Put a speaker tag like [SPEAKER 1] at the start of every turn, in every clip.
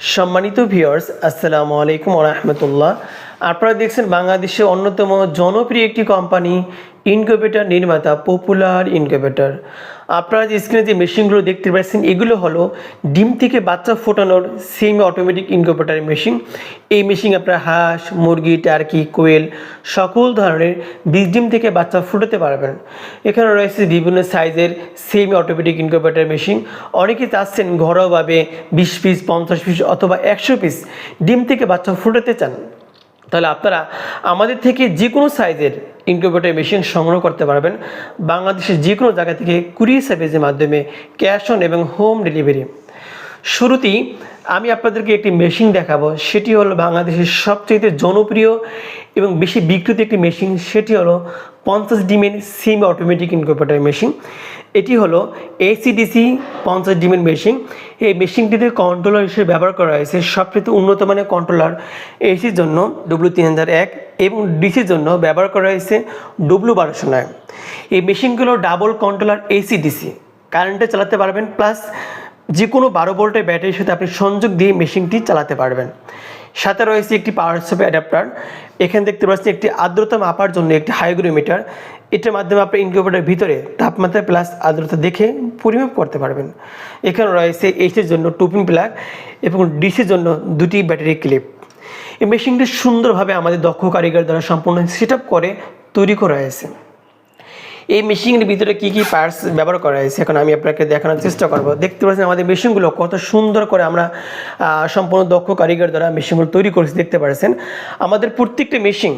[SPEAKER 1] সম্মানিত ভিওর্স আসসালামু আলাইকুম রহমতুল্লাহ। আপনারা দেখছেন বাংলাদেশের অন্যতম জনপ্রিয় একটি কোম্পানি ইনকিউবেটর নির্মাতা পপুলার ইনকিউবেটর আপনারা যে স্ক্রিনে যে মেশিনগুলো দেখতে পাচ্ছেন, এগুলো হলো ডিম থেকে বাচ্চা ফোটানোর সেমি অটোমেটিক ইনকিউবেটর মেশিন এই মেশিন আপনারা হাঁস, মুরগি টার্কি কোয়েল সকল ধরনের বীজ ডিম থেকে বাচ্চা ফুটাতে পারবেন। এখানে রয়েছে বিভিন্ন সাইজের সেমি অটোমেটিক ইনকিউবেটর মেশিন অনেকে চাচ্ছেন ঘরোয়াভাবে বিশ পিস পঞ্চাশ পিস অথবা একশো পিস ডিম থেকে বাচ্চা ফুটাতে চান। তাহলে আপনারা আমাদের থেকে যে কোনো সাইজের ইনকিউবেটর মেশিন সংগ্রহ করতে পারবেন। বাংলাদেশের যে কোনো জায়গা থেকে কুরিয়ার সার্ভিসের মাধ্যমে ক্যাশ অন এবং হোম ডেলিভারি শুরুতেই আমি আপনাদেরকে একটি মেশিন দেখাবো। সেটি হলো বাংলাদেশের সবচেয়ে জনপ্রিয় এবং বেশি বিক্রিত একটি মেশিন সেটি হলো পঞ্চাশ ডিমের সিম অটোমেটিক ইনকিউবেটর মেশিন এটি হলো এসিডিসি পঞ্চাশ ডিমের মেশিন এই মেশিনটিতে কন্ট্রোলার হিসেবে ব্যবহার করা হয়েছে সবচেয়ে উন্নত মানের কন্ট্রোলার এসির জন্য ডব্লিউ তিন হাজার এক এবং ডিসির জন্য ব্যবহার করা হয়েছে ডব্লিউ বারোশো নয়। এই মেশিনগুলো ডাবল কন্ট্রোলার এসিডিসি কারেন্টে চালাতে পারবেন প্লাস যে কোনো বারো ভোল্টের ব্যাটারির সাথে আপনি সংযোগ দিয়ে মেশিনটি চালাতে পারবেন। সাথে রয়েছে একটি পাওয়ার সাপ্লাই অ্যাডাপ্টার এখানে দেখতে পাচ্ছেন একটি আর্দ্রতা মাপার জন্য একটি হাইগ্রোমিটার এটার মাধ্যমে আপনি ইনকিউবেটারের ভিতরে তাপমাত্রা প্লাস আর্দ্রতা দেখে পরিমাপ করতে পারবেন। এখানে রয়েছে এইচের জন্য টুপিং প্লাগ এবং ডিসির জন্য দুটি ব্যাটারি ক্লিপ এই মেশিনটি সুন্দরভাবে আমাদের দক্ষ কারিগর দ্বারা সম্পূর্ণ সেট করে তৈরি করা হয়েছে। এই মেশিনের ভিতরে কী কী পার্টস ব্যবহার করা হয়েছে? এখন আমি আপনাকে দেখানোর চেষ্টা করব। দেখতে পাচ্ছেন আমাদের মেশিনগুলো কত সুন্দর করে আমরা সম্পূর্ণ দক্ষ কারিগর দ্বারা মেশিনগুলো তৈরি করেছি, দেখতে পাচ্ছেন। আমাদের প্রত্যেকটা মেশিন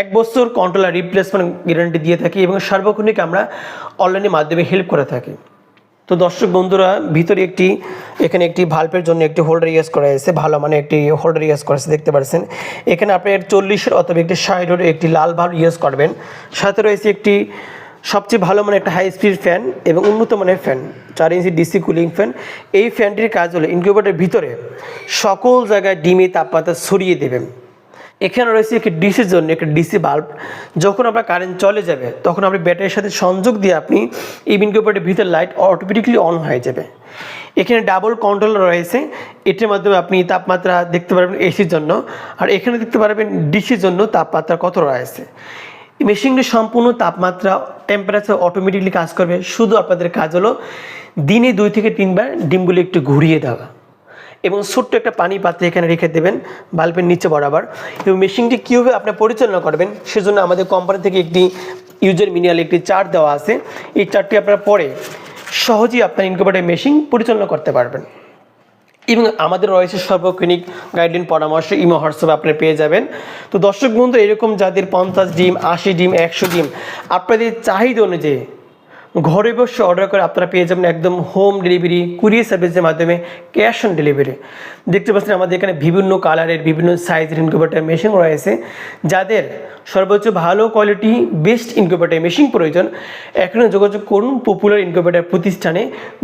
[SPEAKER 1] এক বছর কন্ট্রোলার রিপ্লেসমেন্ট গ্যারান্টি দিয়ে থাকি এবং সার্বক্ষণিক আমরা অনলাইনের মাধ্যমে হেল্প করে থাকি। তো দর্শক বন্ধুরা, ভিতরে একটি, এখানে একটি ভাল্বের জন্য একটি হোল্ডার ইউজ করা হয়েছে, ভালো মানে একটি হোল্ডার ইউজ করা দেখতে পাচ্ছেন। এখানে আপনি চল্লিশের অথবা একটি ষাটের একটি লাল ভাল্ব ইউজ করবেন। সাথে রয়েছে একটি সবচেয়ে ভালো মানে একটা হাই স্পিড ফ্যান এবং উন্নত মানের ফ্যান চার ইঞ্চি ডিসি কুলিং ফ্যান এই ফ্যানটির কাজ হলো ইনকিউবেটরের ভিতরে সকল জায়গায় ডিমে তাপমাত্রা ছড়িয়ে দেবেন এখানে রয়েছে একটি ডিসির জন্য একটি ডিসি বাল্ব যখন আপনার কারেন্ট চলে যাবে, তখন আপনি ব্যাটারির সাথে সংযোগ দিয়ে আপনি এই ইনকিউবেটরের ভিতরে লাইট অটোমেটিকলি অন হয়ে যাবে। এখানে ডাবল কন্ট্রোলার রয়েছে। এটির মাধ্যমে আপনি তাপমাত্রা দেখতে পারবেন এসির জন্য। আর এখানে দেখতে পারবেন ডিসির জন্য তাপমাত্রা কত রয়েছে। এই মেশিনটি সম্পূর্ণ তাপমাত্রা টেম্পারেচার অটোমেটিকলি কাজ করবে। শুধু আপনাদের কাজ হলো দিনে দুই থেকে তিনবার ডিমগুলি একটু ঘুরিয়ে দেওয়া এবং ছোট্ট একটা পানি পাত্রে এখানে রেখে দেবেন বাল্বের নিচে বরাবর। এবং মেশিনটি কীভাবে আপনি পরিচালনা করবেন সেজন্য আমাদের কোম্পানি থেকে একটি ইউজার মিনিয়াল একটি চার্ট দেওয়া আছে। এই চার্টটি আপনারা পরে সহজেই আপনার ইনকিউবেটর মেশিন পরিচালনা করতে পারবেন। এবং আমাদের রয়েছে সর্বক্ষণিক গাইডলাইন পরামর্শ ইমো হোয়াটসঅ্যাপে আপনি পেয়ে যাবেন। তো দর্শক বন্ধু, এরকম যাদের পঞ্চাশ ডিম, আশি ডিম, একশো ডিম, আপনাদের চাহিদা অনুযায়ী ঘরে বসে অর্ডার করে আপনারা পেয়ে যাবেন একদম হোম ডেলিভারি কুরিয়ার সার্ভিসের মাধ্যমে ক্যাশ অন ডেলিভারি দেখতে পাচ্ছেন আমাদের এখানে বিভিন্ন কালারের বিভিন্ন সাইজের ইনকিউবেটর মেশিন রয়েছে, যাদের সর্বোচ্চ ভালো কোয়ালিটি বেস্ট ইনকিউবেটর মেশিন প্রয়োজন। এখনও যোগাযোগ করুন পপুলার ইনকিউবেটর প্রতিষ্ঠানে।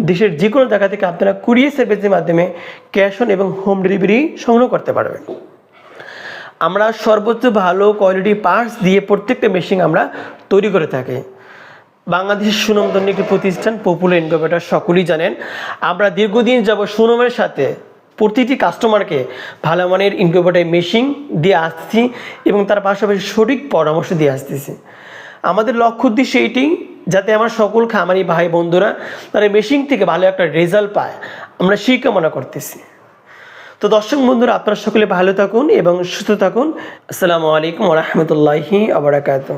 [SPEAKER 1] দেশের যে কোনো জায়গা থেকে আপনারা কুরিয়ার সার্ভিসের মাধ্যমে ক্যাশ অন এবং হোম ডেলিভারি সংগ্রহ করতে পারবেন। আমরা সর্বোচ্চ ভালো কোয়ালিটি পার্টস দিয়ে প্রত্যেকটা মেশিন আমরা তৈরি করে থাকি। বাংলাদেশের সুনামধন্য একটি প্রতিষ্ঠান পপুলার ইনকিউবেটর সকলেই জানেন। আমরা দীর্ঘদিন যাব সুনামের সাথে প্রতিটি কাস্টমারকে ভালো মানের ইনকিউবেটর মেশিন দিয়ে আসছি এবং তার পাশাপাশি সঠিক পরামর্শ দিয়ে আসতেছি। আমাদের লক্ষ্য উদ্দেশ্য এইটি যাতে আমার সকল খামারি ভাই বন্ধুরা তারা মেশিন থেকে ভালো একটা রেজাল্ট পায়। আমরা সেই কামনা করতেছি। তো দর্শক বন্ধুরা, আপনারা সকলে ভালো থাকুন এবং সুস্থ থাকুন। আসসালামু আলাইকুম রহমতুল্লাহি আবরাকাত